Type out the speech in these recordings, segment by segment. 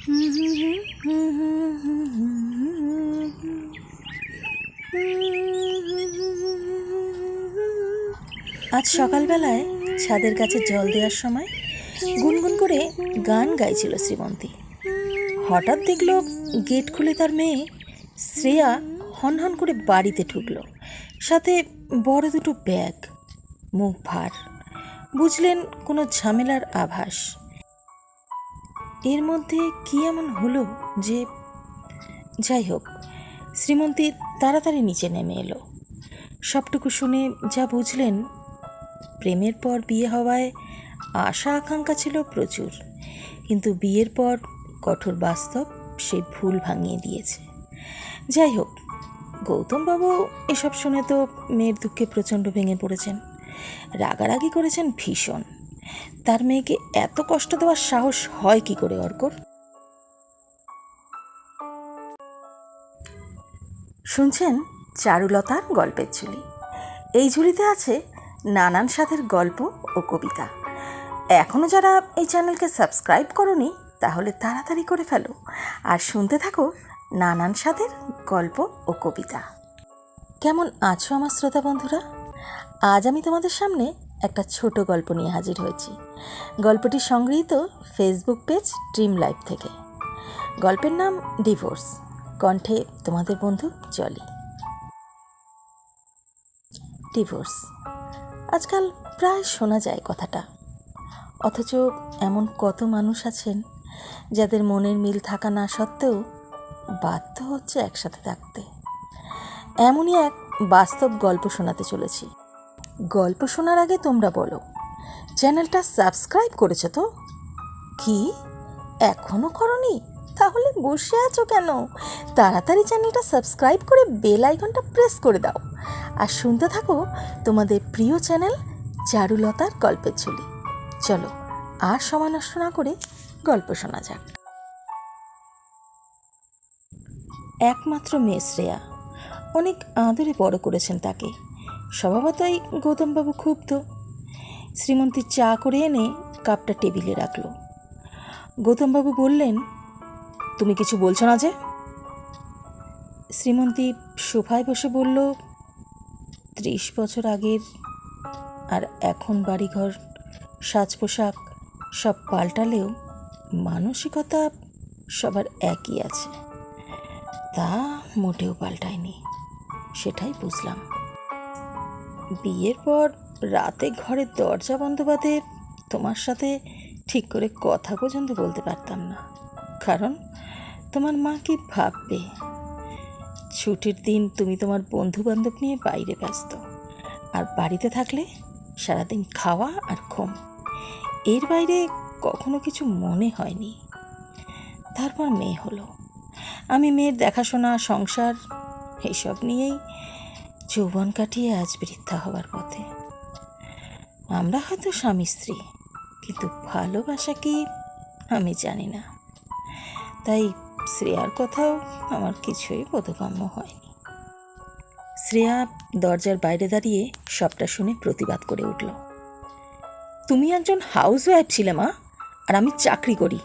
আজ সকালবেলায় ছাদের কাছে জল দেওয়ার সময় গুনগুন করে গান গাইছিল শ্রীমন্তী। হঠাৎ দেখল গেট খুলে তার মেয়ে শ্রেয়া হনহন করে বাড়িতে ঢুকলো। সাথে বড় দুটো ব্যাগ, মুখ ভার। বুঝলেন কোনো ঝামেলার আভাস। এর মধ্যে কি এমন হলো যে যাই হোক শ্রীমন্তী তাড়াতাড়ি নিচে নেমে এলো। সবটুকু শুনে যা বুঝলেন, প্রেমের পর বিয়ে হওয়ায় আশা আকাঙ্ক্ষা ছিল প্রচুর, কিন্তু বিয়ের পর কঠোর বাস্তব সেই ভুল ভাঙিয়ে দিয়েছে। যাই হোক গৌতমবাবু এসব শুনে তো মেয়ের দুঃখে প্রচণ্ড ভেঙে পড়েছেন। রাগারাগি করেছেন ভীষণ। তার মেয়েকে এত কষ্ট দেওয়ার সাহস হয় কি করে, অর্কর? শুনছেন চারুলতার গল্পের ঝুলি। এই ঝুলিতে আছে নানান স্বাদের গল্প ও কবিতা। এখনও যারা এই চ্যানেলকে সাবস্ক্রাইব করনি, তাহলে তাড়াতাড়ি করে ফেলো আর শুনতে থাকো নানান স্বাদের গল্প ও কবিতা। কেমন আছো আমার শ্রোতা বন্ধুরা? আজ আমি তোমাদের সামনে একটা ছোট গল্প নিয়ে হাজির হয়েছি। গল্পটি সংগৃহীত ফেসবুক পেজ ড্রিম লাইফ থেকে। গল্পের নাম ডিভোর্স। কণ্ঠে তোমাদের বন্ধু জলি। ডিভোর্স। আজকাল প্রায় শোনা যায় কথাটা। অথচ এমন কত মানুষ আছেন যাদের মনের মিল থাকা না সত্ত্বেও বাধ্য হচ্ছে একসাথে থাকতে। এমনই এক বাস্তব গল্প শোনাতে চলেছি। গল্প শোনার আগে তোমরা বলো, চ্যানেলটা সাবস্ক্রাইব করেছ তো? কি? এখনও করনি? তাহলে বসে আছো কেন? তাড়াতাড়ি চ্যানেলটা সাবস্ক্রাইব করে বেল আইকনটা প্রেস করে দাও। আর শুনতে থাকো তোমাদের প্রিয় চ্যানেল চারুলতার গল্পের ঝুলি। চলো, আর সময় নষ্ট না করে গল্প শোনা যাক। একমাত্র মেয়ে শ্রেয়া। অনেক আদরে বড় করেছেন তাকে। স্বভাবতই গৌতমবাবু ক্ষুব্ধ। শ্রীমন্তী চা করে এনে কাপটা টেবিলে রাখল। গৌতমবাবু বললেন, তুমি কিছু বলছো না যে? শ্রীমন্তী সোফায় বসে বলল, ত্রিশ বছর আগের আর এখন বাড়িঘর সাজ পোশাক সব পাল্টালেও মানসিকতা সবার একই আছে। তা মোটেও পাল্টায়নি, সেটাই বুঝলাম। বিয়ের পর রাতে ঘরের দরজা বন্ধ বাদে তোমার সাথে ঠিক করে কথা পর্যন্ত বলতে পারতাম না। কারণ তোমার মা কি ভাববে? ছুটির দিন তুমি তোমার বন্ধু বান্ধব নিয়ে বাইরে ব্যস্ত। আর বাড়িতে থাকলে সারাদিন খাওয়া আর ঘুম। এর বাইরে কখনো কিছু মনে হয়নি। তারপর মেয়ে হলো। আমি মেয়ের দেখাশোনা, সংসার, এসব নিয়েই যৌবন কাটিয়ে আজ বৃদ্ধা হবার পথে। আমরা হয়তো স্বামী স্ত্রী, কিন্তু ভালোবাসা কি আমি জানি না। তাই শ্রেয়ার কথাও আমার কিছুই বোধগম্য হয়নি। শ্রেয়া দরজার বাইরে দাঁড়িয়ে সবটা শুনে প্রতিবাদ করে উঠল। তুমি একজন হাউস ওয়াইফ ছিলে মা, আর আমি চাকরি করি।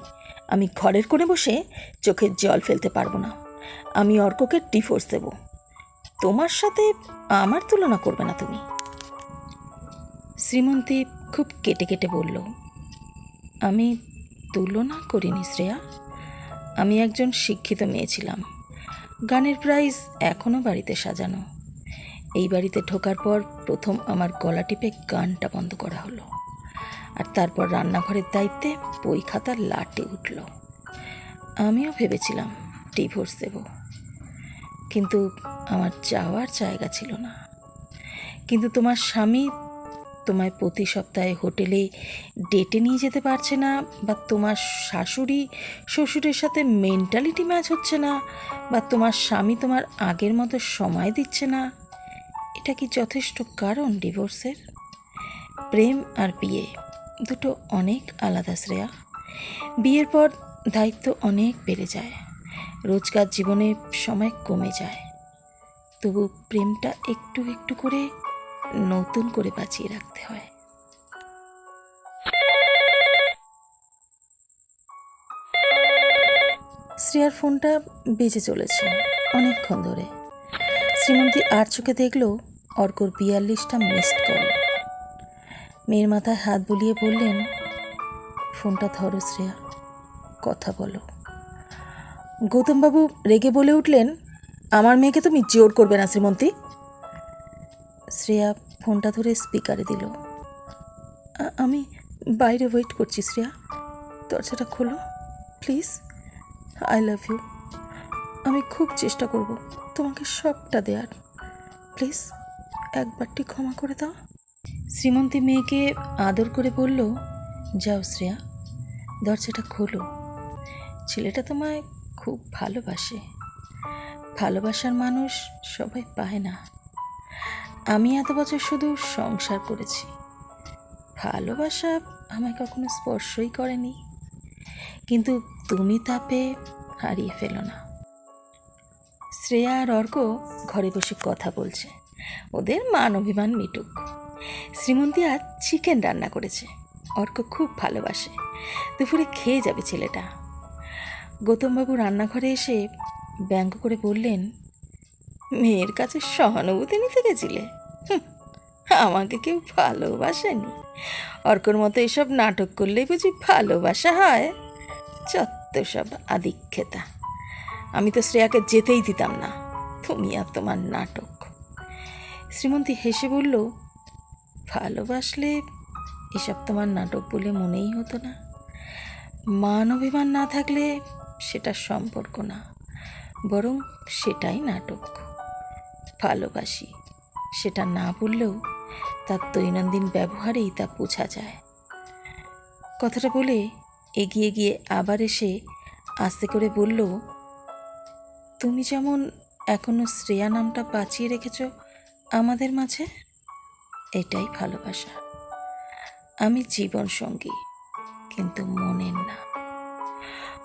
আমি ঘরের কোণে বসে চোখের জল ফেলতে পারব না। আমি অর্ককে ডিভোর্স দেব। তোমার সাথে আমার তুলনা করবে না তুমি। শ্রীমন্তী খুব কেটে কেটে বলল, আমি তুলনা করিনি শ্রেয়া। আমি একজন শিক্ষিত মেয়ে ছিলাম। গানের প্রাইজ এখনও বাড়িতে সাজানো। এই বাড়িতে ঢোকার পর প্রথম আমার গলা টিপে গানটা বন্ধ করা হলো। আর তারপর রান্নাঘরের দায়িত্বে বই খাতার লাটে উঠল। আমিও ভেবেছিলাম ডিভোর্স দেব। কিন্তু আমার যাওয়ার জায়গা ছিল না। কিন্তু তোমার স্বামী তোমায় প্রতি সপ্তাহে হোটেলে ডেটে নিয়ে যেতে পারছে না বা তোমার শাশুড়ি শ্বশুরের সাথে মেন্টালিটি ম্যাচ হচ্ছে না বা তোমার স্বামী তোমার আগের মতো সময় দিচ্ছে না। এটা কি যথেষ্ট কারণ ডিভোর্সের? প্রেম আর বিয়ে দুটো অনেক আলাদা শ্রেয়া। বিয়ের পর দায়িত্ব অনেক বেড়ে যায়। রোজকার জীবনে সময় কমে যায়। তবু প্রেমটা একটু একটু করে নতুন করে বাঁচিয়ে রাখতে হয়। শ্রেয়ার ফোনটা বেজে চলেছে অনেকক্ষণ ধরে। শ্রীমন্তী আর চোখে দেখল অর্কর বিয়াল্লিশটা মিসড কল মেয়ের মাথায় হাত বুলিয়ে বললেন, ফোনটা ধরো শ্রেয়া, কথা বলো। গৌতমবাবু রেগে বলে উঠলেন আমার মেয়েকে তুমি জোর করবে না, শ্রীমন্তী। শ্রেয়া ফোনটা ধরে স্পিকারে দিল। আমি বাইরে ওয়েট করছি, শ্রেয়া। দরজাটা খোলো, প্লিজ। I love you. আমি খুব চেষ্টা করব, তোমাকে সবটা দেওয়ার প্লিজ, একবারটি ক্ষমা করে দাও। শ্রীমন্তী মেয়েকে আদর করে বলল, যাও, শ্রেয়া। দরজাটা খোলো। ছেলেটা তোমায় খুব ভালোবাসে। ভালোবাসার মানুষ সবাই পায় না। আমি এত বছর শুধু সংসার করেছি। ভালোবাসা আমায় কখনো স্পর্শই করেনি। কিন্তু তুমি তাপে হারিয়ে ফেলো না। শ্রেয়া আর অর্ক ঘরে বসে কথা বলছে। ওদের মান অভিমান মিটুক। শ্রীমন্তী আজ চিকেন রান্না করেছে। অর্ক খুব ভালোবাসে। দুপুরে খেয়ে যাবে ছেলেটা। গৌতমবাবু রান্নাঘরে এসে ব্যঙ্গ করে বললেন, মেয়ের কাছে সহানুভূতি নিতে গেছিলে? আমাকে কেউ ভালোবাসেনি। অর্কর মতো এসব নাটক করলেই বুঝি ভালোবাসা হয়। চত্ব সব আদিক্ষেতা। আমি তো শ্রেয়াকে যেতেই দিতাম না। তুমি আর তোমার নাটক। শ্রীমন্তী হেসে বলল, ভালোবাসলে এসব তোমার নাটক বলে মনেই হতো না। মান অভিমান না থাকলে সেটা সম্পর্ক না। বরং সেটাই নাটক। ভালোবাসি। সেটা না বললেও তার দৈনন্দিন ব্যবহারেই তা বোঝা যায়। কথাটা বলে এগিয়ে গিয়ে আবার এসে আস্তে করে বলল, তুমি যেমন এখনও শ্রেয়া নামটা বাঁচিয়ে রেখেছ আমাদের মাঝে, এটাই ভালোবাসা। আমি জীবন সঙ্গী, কিন্তু মনের না।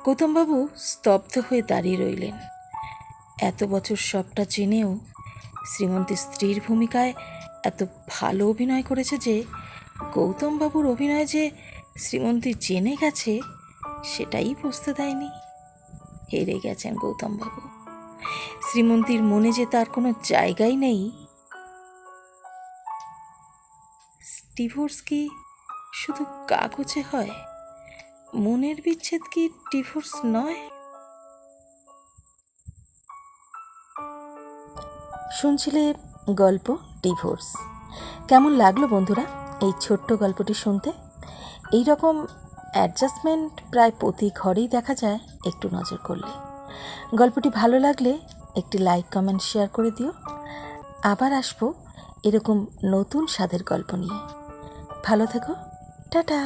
গৌতমবাবু স্তব্ধ হয়ে দাঁড়িয়ে রইলেন। এত বছর সবটা জেনেও শ্রীমন্তী স্ত্রীর ভূমিকায় এত ভালো অভিনয় করেছে যে, গৌতমবাবুর অভিনয় যে শ্রীমন্তী জেনে গেছে, সেটাই বুঝতে দেয়নি। হেরে গেছেন গৌতমবাবু। শ্রীমন্তীর মনে যে তার কোনো জায়গাই নেই। ডিভোর্স কি শুধু কাগজে হয়? মনের বিচ্ছেদ কি ডিভোর্স নয়? শুনছিলে গল্প? ডিভোর্স কেমন লাগল বন্ধুরা এই ছোট্ট গল্পটি শুনতে? এই রকম অ্যাডজাস্টমেন্ট প্রায় প্রতি ঘরেই দেখা যায়, একটু নজর করলে। গল্পটি ভালো লাগলে একটি লাইক কমেন্ট শেয়ার করে দিও। আবার আসব এরকম নতুন স্বাদের গল্প নিয়ে। ভালো থেকো। টাটা!